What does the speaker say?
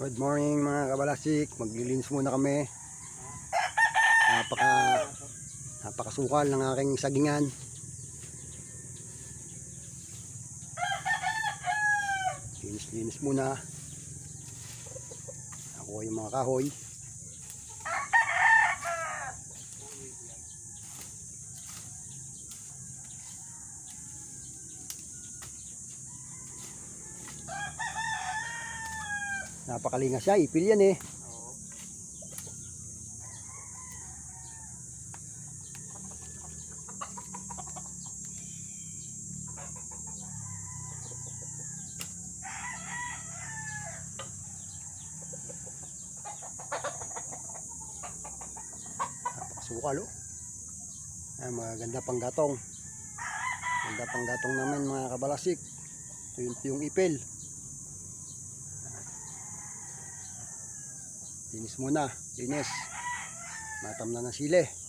Good morning mga kabalasik. Maglilinis muna kami. Napaka napakasukal ng aking sagingan. Linis-linis muna. Ako yung mga kahoy. Napakalingas siya. Ipil yan eh. Napakasukal oh. Ay, maganda pang gatong. Maganda pang gatong namin mga kabalasik. Ito yung, yung ipil. Linis muna. Linis. Matam na ng sili.